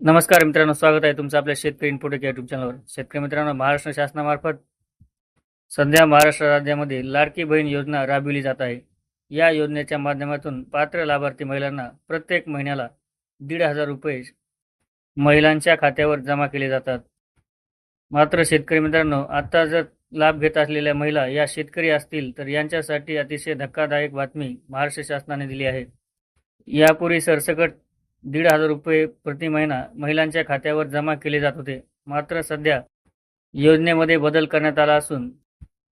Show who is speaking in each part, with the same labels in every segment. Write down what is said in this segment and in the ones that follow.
Speaker 1: नमस्कार मित्रांनो स्वागत आहे तुमचं आपल्या शेतकरी इन्फोटेक या युट्यूब चॅनलवर शेतकरी मित्रांनो महाराष्ट्र शासनामार्फत सध्या महाराष्ट्र राज्यामध्ये लाडकी बहीण योजना राबविली जात आहे. या योजनेच्या माध्यमातून पात्र लाभार्थी महिलांना प्रत्येक महिन्याला दीड हजार रुपये महिलांच्या खात्यावर जमा केले जातात. मात्र शेतकरी मित्रांनो आता जर लाभ घेत असलेल्या महिला या शेतकरी असतील तर यांच्यासाठी अतिशय धक्कादायक बातमी महाराष्ट्र शासनाने दिली आहे. यापूर्वी सरसकट दीड हजार रुपये प्रति महिना महिलांच्या खात्यावर जमा केले जात होते. मात्र सध्या योजनेमध्ये बदल करण्यात आला असून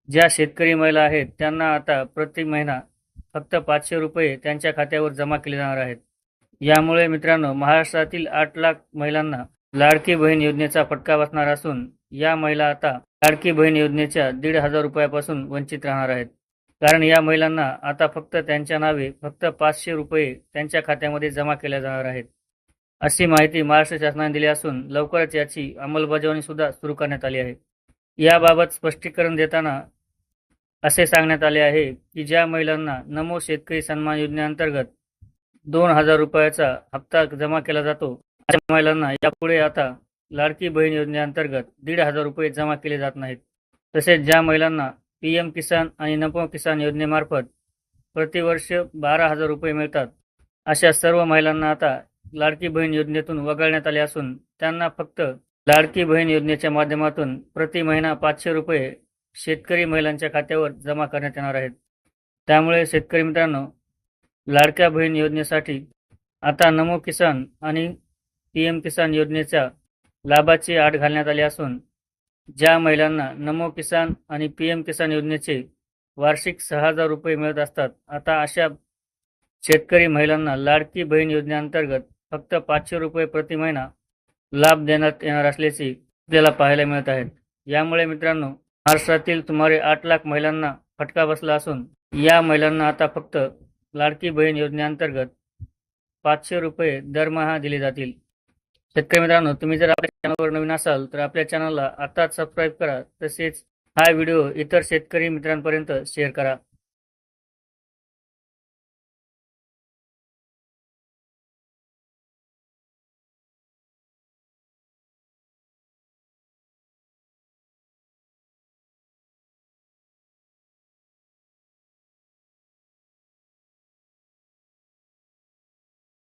Speaker 1: ज्या शेतकरी महिला आहेत त्यांना आता प्रति महिना फक्त पाचशे रुपये त्यांच्या खात्यावर जमा केले जाणार आहेत. यामुळे मित्रांनो महाराष्ट्रातील आठ लाख महिलांना लाडकी बहीण योजनेचा फटका बसणार असून या महिला आता लाडकी बहीण योजनेच्या दीड हजार रुपयापासून वंचित राहणार आहेत. कारण या महिलांना आता फक्त त्यांच्या नावे फक्त पाचशे रुपये त्यांच्या खात्यामध्ये जमा केल्या जाणार आहेत. अशी माहिती महाराष्ट्र शासनाने दिली असून लवकरच याची अंमलबजावणी सुद्धा सुरू करण्यात आली आहे. याबाबत स्पष्टीकरण देताना असे सांगण्यात आले आहे की ज्या महिलांना नमो शेतकरी सन्मान योजनेअंतर्गत दोन हजार रुपयाचा हप्ता जमा केला जातो अशा महिलांना यापुढे आता लाडकी बहीण योजनेअंतर्गत दीड हजार रुपये जमा केले जात नाहीत. तसेच ज्या महिलांना पी एम किसान आणि नपो किसान योजनेमार्फत प्रतिवर्ष बारा हजार रुपये मिळतात. अशा सर्व महिलांना आता लाडकी बहीण योजनेतून वगळण्यात आले असून त्यांना फक्त लाडकी बहीण योजनेच्या माध्यमातून प्रति महिना पाचशे रुपये शेतकरी महिलांच्या खात्यावर जमा करण्यात येणार आहेत. त्यामुळे शेतकरी मित्रांनो लाडक्या बहीण योजनेसाठी आता नमो किसान आणि पी एम किसान योजनेच्या लाभाची आट घालण्यात आली असून ज्या महिलांना नमो किसान आणि पी एम किसान योजनेचे वार्षिक सहा हजार रुपये मिळत असतात आता अशा शेतकरी महिलांना लाडकी बहीण योजनेअंतर्गत फक्त पाचशे रुपये प्रति महिना लाभ देण्यात येणार असल्याचे आपल्याला पाहायला मिळत आहेत. यामुळे मित्रांनो महाराष्ट्रातील सुमारे आठ लाख महिलांना फटका बसला असून या महिलांना आता फक्त लाडकी बहीण योजनेअंतर्गत पाचशे रुपये दरमहा दिले जातील. शेतकरी मित्रांनो तुम्ही जर आपल्या चॅनलवर नवीन असाल तर आपल्या चॅनलला आताच सबस्क्राईब करा. तसेच हा व्हिडिओ इतर शेतकरी मित्रांपर्यंत शेअर करा.